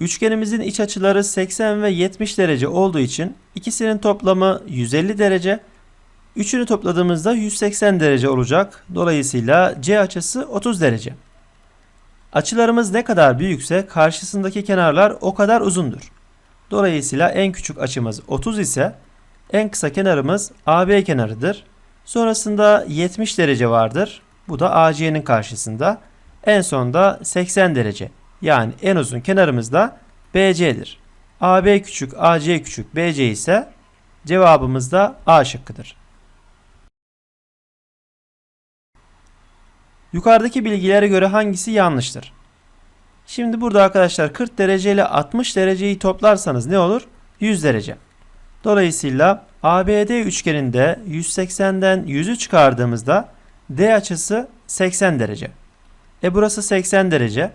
Üçgenimizin iç açıları 80 ve 70 derece olduğu için ikisinin toplamı 150 derece. Üçünü topladığımızda 180 derece olacak. Dolayısıyla C açısı 30 derece. Açılarımız ne kadar büyükse karşısındaki kenarlar o kadar uzundur. Dolayısıyla en küçük açımız 30 ise en kısa kenarımız AB kenarıdır. Sonrasında 70 derece vardır. Bu da AC'nin karşısında. En sonda 80 derece. Yani en uzun kenarımız da BC'dir. AB küçük, AC küçük, BC ise cevabımız da A şıkkıdır. Yukarıdaki bilgilere göre hangisi yanlıştır? Şimdi burada arkadaşlar 40 derece ile 60 dereceyi toplarsanız ne olur? 100 derece. Dolayısıyla ABD üçgeninde 180'den 100'ü çıkardığımızda D açısı 80 derece. E burası 80 derece.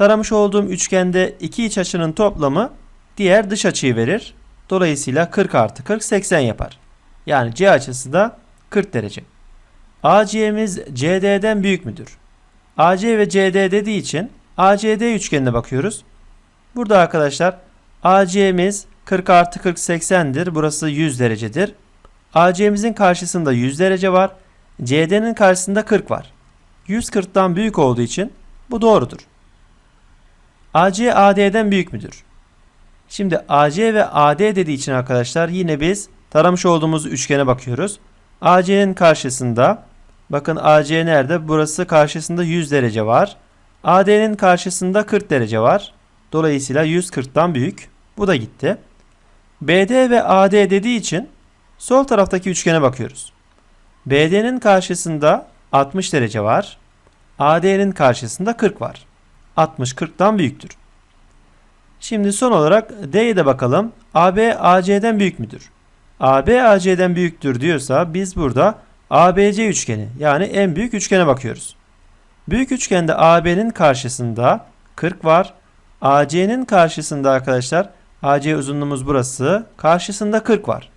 Taramış olduğum üçgende iki iç açının toplamı diğer dış açıyı verir. Dolayısıyla 40 artı 40 80 yapar. Yani C açısı da 40 derece. AC'miz CD'den büyük müdür? AC ve CD dediği için ACD üçgenine bakıyoruz. Burada arkadaşlar AC'miz 40 artı 40 80'dir. Burası 100 derecedir. AC'mizin karşısında 100 derece var. CD'nin karşısında 40 var. 140'tan büyük olduğu için bu doğrudur. AC AD'den büyük müdür? Şimdi AC ve AD dediği için arkadaşlar yine biz taramış olduğumuz üçgene bakıyoruz. AC'nin karşısında bakın AC nerede? Burası karşısında 100 derece var. AD'nin karşısında 40 derece var. Dolayısıyla 140'tan büyük. Bu da gitti. BD ve AD dediği için sol taraftaki üçgene bakıyoruz. BD'nin karşısında 60 derece var. AD'nin karşısında 40 var. 60 40'tan büyüktür. Şimdi son olarak D'ye de bakalım. AB AC'den büyük müdür? AB AC'den büyüktür diyorsa biz burada ABC üçgeni yani en büyük üçgene bakıyoruz. Büyük üçgende AB'nin karşısında 40 var. AC'nin karşısında arkadaşlar AC uzunluğumuz burası. Karşısında 40 var.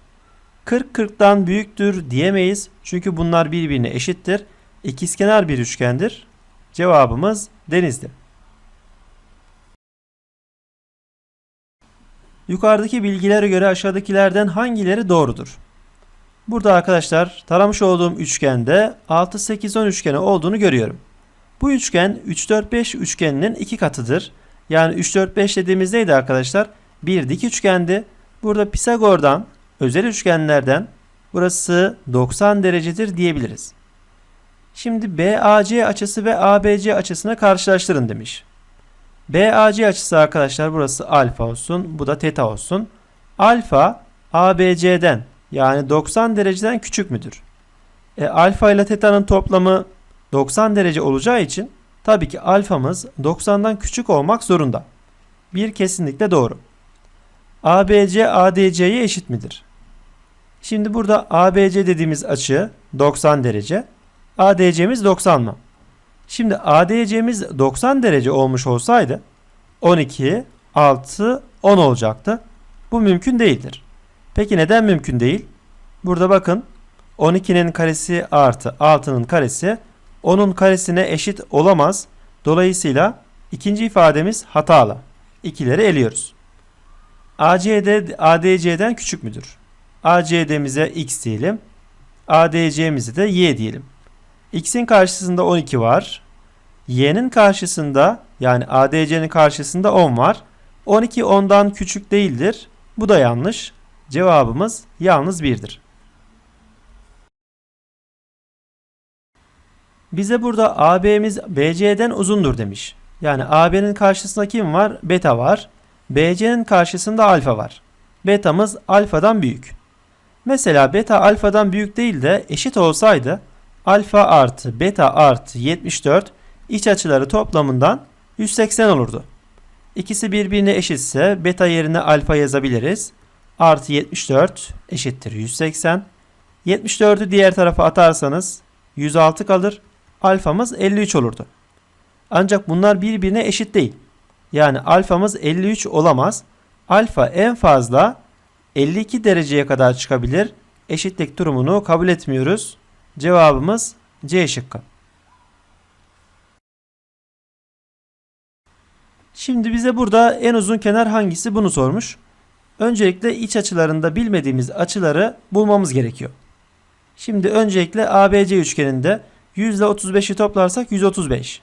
40 40'tan büyüktür diyemeyiz. Çünkü bunlar birbirine eşittir. İkizkenar bir üçgendir. Cevabımız denizdi. Yukarıdaki bilgilere göre aşağıdakilerden hangileri doğrudur? Burada arkadaşlar taramış olduğum üçgende 6 8 10 üçgeni olduğunu görüyorum. Bu üçgen 3 4 5 üçgeninin iki katıdır. Yani 3 4 5 dediğimiz neydi arkadaşlar? Bir dik üçgendi. Burada Pisagor'dan özel üçgenlerden burası 90 derecedir diyebiliriz. Şimdi BAC açısı ve ABC açısını karşılaştırın demiş. BAC açısı arkadaşlar burası alfa olsun. Bu da teta olsun. Alfa ABC'den yani 90 dereceden küçük müdür? E, alfa ile teta'nın toplamı 90 derece olacağı için tabii ki alfamız 90'dan küçük olmak zorunda. Bir kesinlikle doğru. ABC ADC'ye eşit midir? Şimdi burada ABC dediğimiz açı 90 derece. ADC'miz 90 mı? Şimdi ADC'miz 90 derece olmuş olsaydı 12, 6, 10 olacaktı. Bu mümkün değildir. Peki neden mümkün değil? Burada bakın 12'nin karesi artı 6'nın karesi 10'un karesine eşit olamaz. Dolayısıyla ikinci ifademiz hatalı. İkileri eliyoruz. ACD ADC'den küçük müdür? ACD'mize x diyelim. ADC'mize de y diyelim. X'in karşısında 12 var. Y'nin karşısında yani ADC'nin karşısında 10 var. 12 10'dan küçük değildir. Bu da yanlış. Cevabımız yalnız 1'dir. Bize burada AB'miz BC'den uzundur demiş. Yani AB'nin karşısında kim var? Beta var. BC'nin karşısında alfa var. Beta'mız alfadan büyük. Mesela beta alfadan büyük değil de eşit olsaydı alfa artı beta artı 74 iç açıları toplamından 180 olurdu. İkisi birbirine eşitse beta yerine alfa yazabiliriz. Artı 74 eşittir 180. 74'ü diğer tarafa atarsanız 106 kalır. Alfamız 53 olurdu. Ancak bunlar birbirine eşit değil. Yani alfamız 53 olamaz. Alfa en fazla 52 dereceye kadar çıkabilir. Eşitlik durumunu kabul etmiyoruz. Cevabımız C şıkkı. Şimdi bize burada en uzun kenar hangisi bunu sormuş. Öncelikle iç açılarında bilmediğimiz açıları bulmamız gerekiyor. Şimdi öncelikle ABC üçgeninde 100 ile 35'i toplarsak 135.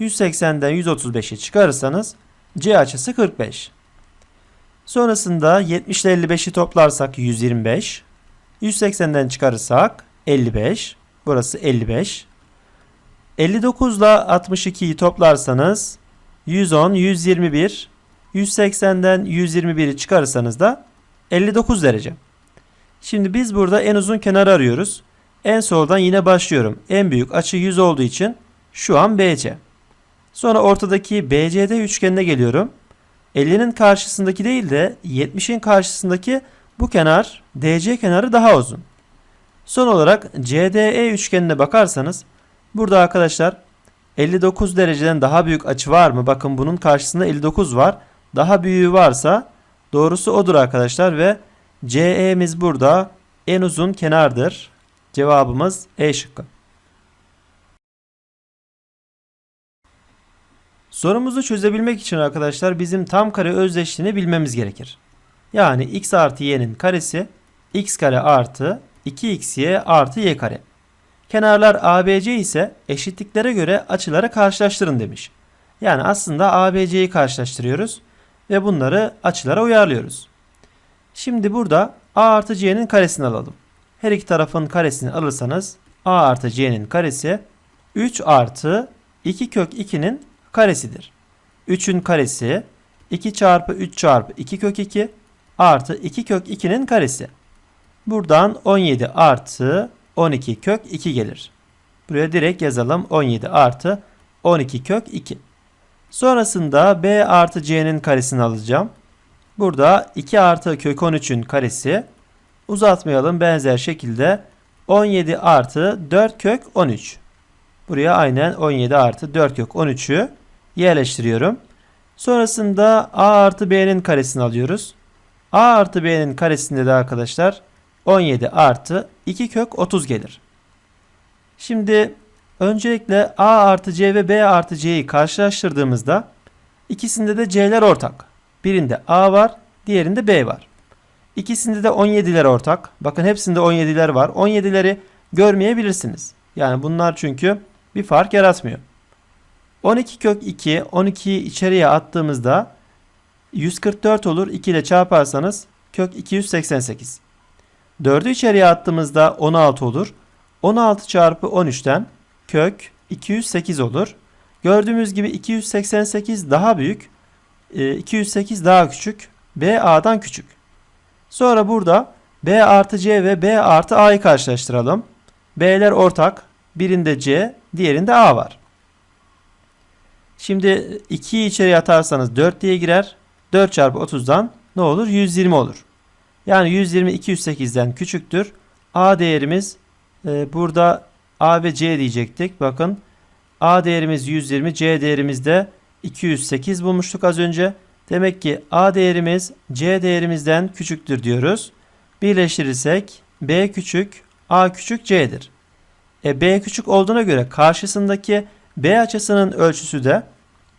180'den 135'i çıkarırsanız C açısı 45. Sonrasında 70 ile 55'i toplarsak 125. 180'den çıkarırsak 55. Burası 55. 59 ile 62'yi toplarsanız 110, 121. 180'den 121'i çıkarırsanız da 59 derece. Şimdi biz burada en uzun kenarı arıyoruz. En soldan yine başlıyorum. En büyük açı 100 olduğu için şu an BC. Sonra ortadaki BCD üçgenine geliyorum. 50'nin karşısındaki değil de 70'in karşısındaki bu kenar DC kenarı daha uzun. Son olarak CDE üçgenine bakarsanız burada arkadaşlar 59 dereceden daha büyük açı var mı? Bakın bunun karşısında 59 var. Daha büyüğü varsa doğrusu odur arkadaşlar ve CE'miz burada en uzun kenardır. Cevabımız E şıkkı. Sorumuzu çözebilmek için arkadaşlar bizim tam kare özdeşliğini bilmemiz gerekir. Yani x artı y'nin karesi x kare artı 2xy artı y kare. Kenarlar ABC ise eşitliklere göre açıları karşılaştırın demiş. Yani aslında ABC'yi karşılaştırıyoruz ve bunları açılara uyarlıyoruz. Şimdi burada A artı C'nin karesini alalım. Her iki tarafın karesini alırsanız A artı C'nin karesi 3 artı 2 kök 2'nin karesidir. 3'ün karesi 2 çarpı 3 çarpı 2 kök 2 artı 2 kök 2'nin karesi. Buradan 17 artı 12 kök 2 gelir. Buraya direkt yazalım 17 artı 12 kök 2. Sonrasında B artı C'nin karesini alacağım. Burada 2 artı kök 13'ün karesi uzatmayalım benzer şekilde 17 artı 4 kök 13. Buraya aynen 17 artı 4 kök 13'ü yerleştiriyorum. Sonrasında A artı B'nin karesini alıyoruz. A artı B'nin karesinde de arkadaşlar 17 artı 2 kök 30 gelir. Şimdi öncelikle A artı C ve B artı C'yi karşılaştırdığımızda ikisinde de C'ler ortak. Birinde A var, diğerinde B var. İkisinde de 17'ler ortak. Bakın hepsinde 17'ler var. 17'leri görmeyebilirsiniz. Yani bunlar çünkü bir fark yaratmıyor. 12 kök 2, 12'yi içeriye attığımızda 144 olur. 2 ile çarparsanız kök 288. 4'ü içeriye attığımızda 16 olur. 16 çarpı 13'ten kök 208 olur. Gördüğümüz gibi 288 daha büyük. 208 daha küçük. B A'dan küçük. Sonra burada B artı C ve B artı A'yı karşılaştıralım. B'ler ortak. Birinde C, diğerinde A var. Şimdi 2'yi içeriye atarsanız 4 diye girer. 4 çarpı 30'dan ne olur? 120 olur. Yani 120 208'den küçüktür. A değerimiz e, burada A ve C diyecektik. Bakın A değerimiz 120, C değerimiz de 208 bulmuştuk az önce. Demek ki A değerimiz C değerimizden küçüktür diyoruz. Birleştirirsek B küçük, A küçük C'dir. E, B küçük olduğuna göre karşısındaki B açısının ölçüsü de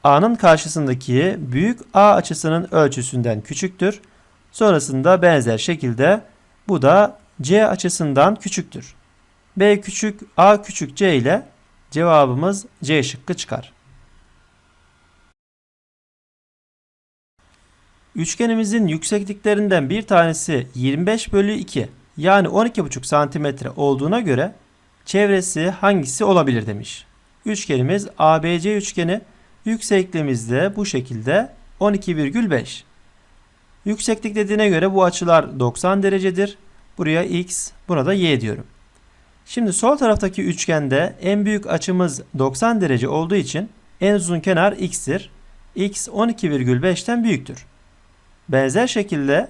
A'nın karşısındaki büyük A açısının ölçüsünden küçüktür. Sonrasında benzer şekilde bu da C açısından küçüktür. B küçük A küçük C ile cevabımız C şıkkı çıkar. Üçgenimizin yüksekliklerinden bir tanesi 25 bölü 2 yani 12,5 santimetre olduğuna göre çevresi hangisi olabilir demiş. Üçgenimiz ABC üçgeni yüksekliğimiz de bu şekilde 12,5. Yükseklik dediğine göre bu açılar 90 derecedir. Buraya x, buna da y diyorum. Şimdi sol taraftaki üçgende en büyük açımız 90 derece olduğu için en uzun kenar x'tir. x 12,5'ten büyüktür. Benzer şekilde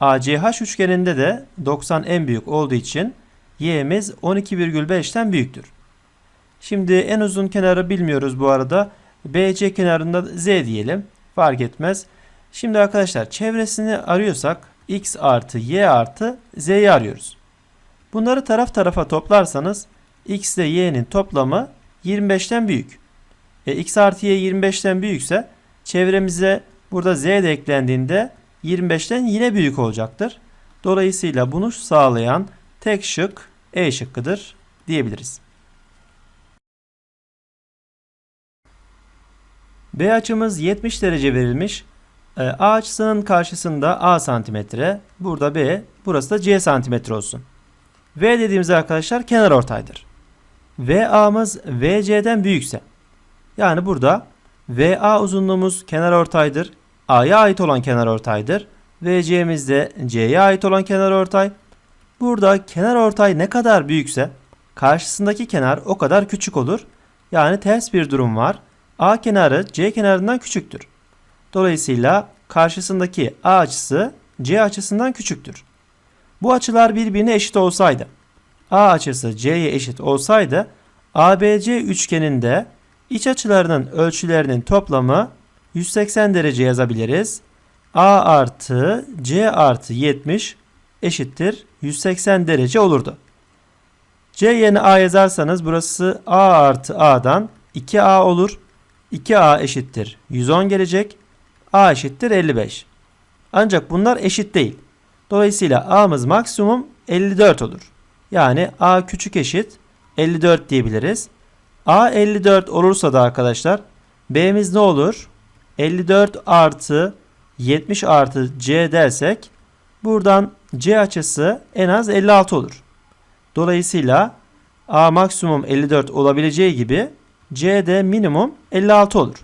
ACH üçgeninde de 90 en büyük olduğu için y'miz 12,5'ten büyüktür. Şimdi en uzun kenarı bilmiyoruz bu arada. BC kenarında z diyelim. Fark etmez. Şimdi arkadaşlar çevresini arıyorsak x artı y artı z'yi arıyoruz. Bunları taraf tarafa toplarsanız x ile y'nin toplamı 25'ten büyük. E, x artı y 25'ten büyükse Çevremize burada z de eklendiğinde 25'ten yine büyük olacaktır. Dolayısıyla bunu sağlayan tek şık E şıkkıdır diyebiliriz. B açımız 70 derece verilmiş. Ee, A açısının karşısında A santimetre. Burada B. Burası da C santimetre olsun. V dediğimiz arkadaşlar kenar ortaydır. VA'mız VC'den büyükse. Yani burada VA uzunluğumuz kenar ortaydır. A'ya ait olan kenar ortaydır. VC'miz de C'ye ait olan kenar ortay. Burada kenar ortay ne kadar büyükse karşısındaki kenar o kadar küçük olur. Yani ters bir durum var. A kenarı C kenarından küçüktür. Dolayısıyla karşısındaki A açısı C açısından küçüktür. Bu açılar birbirine eşit olsaydı, A açısı C'ye eşit olsaydı, ABC üçgeninde iç açılarının ölçülerinin toplamı 180 derece yazabiliriz. A artı C artı 70 eşittir 180 derece olurdu. C yerine A yazarsanız burası A artı A'dan 2A olur. 2A eşittir 110 gelecek. A eşittir 55. Ancak bunlar eşit değil. Dolayısıyla A'mız maksimum 54 olur. Yani A küçük eşit 54 diyebiliriz. A 54 olursa da arkadaşlar B'miz ne olur? 54 artı 70 artı C dersek buradan C açısı en az 56 olur. Dolayısıyla A maksimum 54 olabileceği gibi C de minimum 56 olur.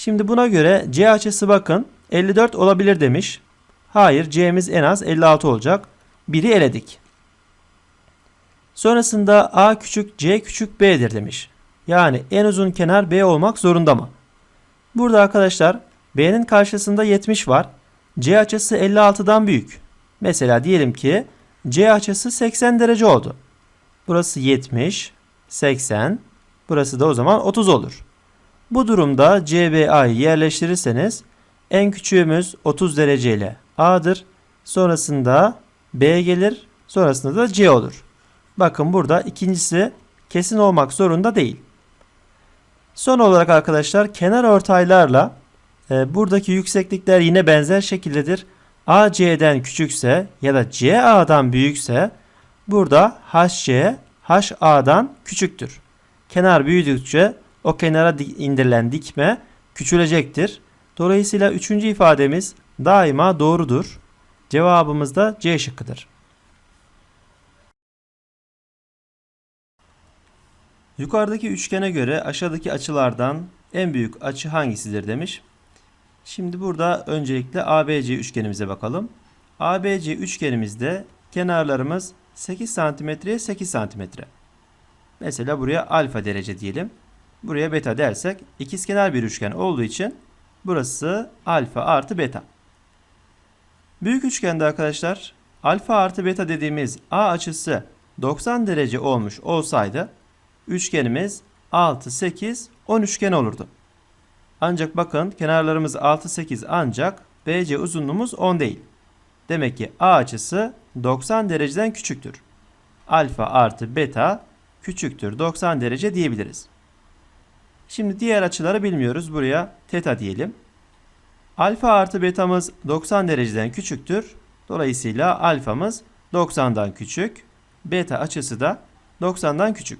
Şimdi buna göre C açısı bakın 54 olabilir demiş. Hayır C'miz en az 56 olacak. Biri eledik. Sonrasında A küçük C küçük B'dir demiş. Yani en uzun kenar B olmak zorunda mı? Burada arkadaşlar B'nin karşısında 70 var. C açısı 56'dan büyük. Mesela diyelim ki C açısı 80 derece oldu. Burası 70, 80. Burası da o zaman 30 olur. Bu durumda CBA'yı yerleştirirseniz en küçüğümüz 30 derece ile A'dır. Sonrasında B gelir. Sonrasında da C olur. Bakın burada ikincisi kesin olmak zorunda değil. Son olarak arkadaşlar kenar ortaylarla e, buradaki yükseklikler yine benzer şekildedir. AC'den küçükse ya da CA'dan büyükse burada HC HA'dan küçüktür. Kenar büyüdükçe o kenara indirilen dikme küçülecektir. Dolayısıyla üçüncü ifademiz daima doğrudur. Cevabımız da C şıkkıdır. Yukarıdaki üçgene göre aşağıdaki açılardan en büyük açı hangisidir demiş. Şimdi burada öncelikle ABC üçgenimize bakalım. ABC üçgenimizde kenarlarımız 8 santimetreye 8 santimetre. Mesela buraya alfa derece diyelim. Buraya beta dersek ikizkenar bir üçgen olduğu için burası alfa artı beta. Büyük üçgende arkadaşlar alfa artı beta dediğimiz A açısı 90 derece olmuş olsaydı üçgenimiz 6, 8, 10 üçgen olurdu. Ancak bakın kenarlarımız 6, 8 ancak BC uzunluğumuz 10 değil. Demek ki A açısı 90 dereceden küçüktür. Alfa artı beta küçüktür 90 derece diyebiliriz. Şimdi diğer açıları bilmiyoruz. Buraya teta diyelim. Alfa artı betamız 90 dereceden küçüktür. Dolayısıyla alfamız 90'dan küçük. Beta açısı da 90'dan küçük.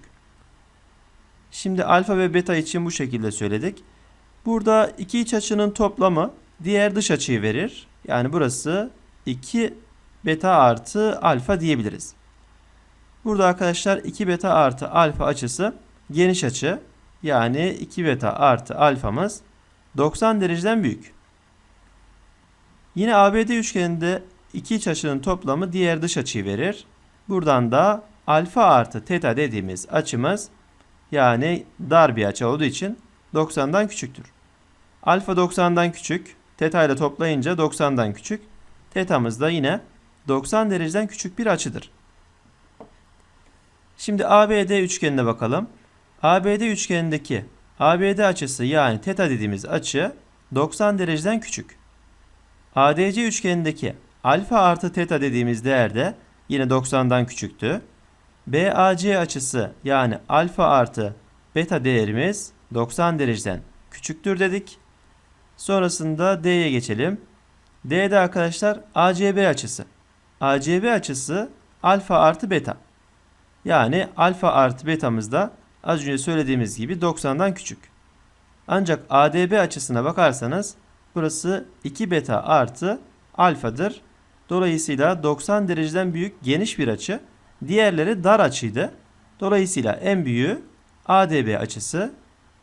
Şimdi alfa ve beta için bu şekilde söyledik. Burada iki iç açının toplamı diğer dış açıyı verir. Yani burası 2 beta artı alfa diyebiliriz. Burada arkadaşlar 2 beta artı alfa açısı geniş açı. Yani 2 beta artı alfamız 90 dereceden büyük. Yine ABD üçgeninde iki iç açının toplamı diğer dış açıyı verir. Buradan da alfa artı teta dediğimiz açımız yani dar bir açı olduğu için 90'dan küçüktür. Alfa 90'dan küçük, teta ile toplayınca 90'dan küçük. Tetamız da yine 90 dereceden küçük bir açıdır. Şimdi ABD üçgenine bakalım. ABD üçgenindeki ABD açısı yani teta dediğimiz açı 90 dereceden küçük. ADC üçgenindeki alfa artı teta dediğimiz değer de yine 90'dan küçüktü. BAC açısı yani alfa artı beta değerimiz 90 dereceden küçüktür dedik. Sonrasında D'ye geçelim. D'de arkadaşlar ACB açısı. ACB açısı alfa artı beta. Yani alfa artı betamız da az önce söylediğimiz gibi 90'dan küçük. Ancak ADB açısına bakarsanız burası 2 beta artı alfadır. Dolayısıyla 90 dereceden büyük geniş bir açı. Diğerleri dar açıydı. Dolayısıyla en büyüğü ADB açısı.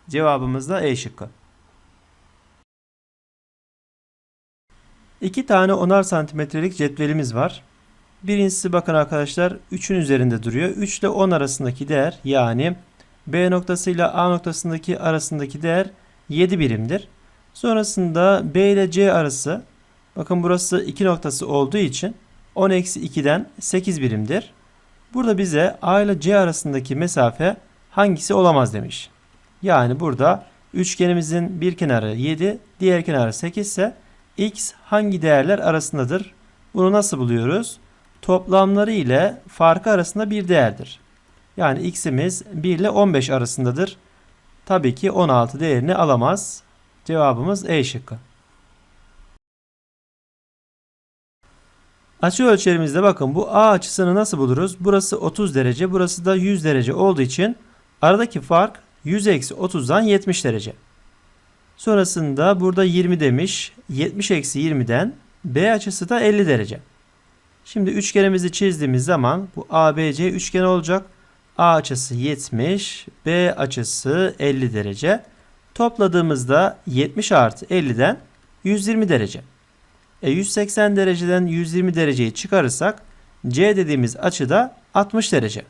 Cevabımız da E şıkkı. İki tane onar santimetrelik cetvelimiz var. Birincisi bakın arkadaşlar 3'ün üzerinde duruyor. 3 ile 10 arasındaki değer yani B noktasıyla A noktasındaki arasındaki değer 7 birimdir. Sonrasında B ile C arası bakın burası 2 noktası olduğu için 10 eksi 2'den 8 birimdir. Burada bize A ile C arasındaki mesafe hangisi olamaz demiş. Yani burada üçgenimizin bir kenarı 7, diğer kenarı 8 ise x hangi değerler arasındadır? Bunu nasıl buluyoruz? Toplamları ile farkı arasında bir değerdir. Yani x'imiz 1 ile 15 arasındadır. Tabii ki 16 değerini alamaz. Cevabımız E şıkkı. Açı ölçerimizde bakın bu A açısını nasıl buluruz? Burası 30 derece, burası da 100 derece olduğu için aradaki fark 100 eksi 30'dan 70 derece. Sonrasında burada 20 demiş. 70 eksi 20'den B açısı da 50 derece. Şimdi üçgenimizi çizdiğimiz zaman bu ABC üçgeni olacak. A açısı 70, B açısı 50 derece. Topladığımızda 70 artı 50'den 120 derece. E 180 dereceden 120 dereceyi çıkarırsak C dediğimiz açı da 60 derece.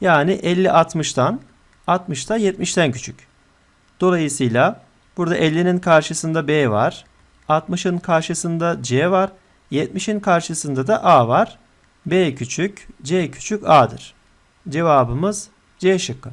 Yani 50 60'tan 60 da 70'ten küçük. Dolayısıyla burada 50'nin karşısında B var. 60'ın karşısında C var. 70'in karşısında da A var. B küçük, C küçük A'dır. Cevabımız C şıkkı.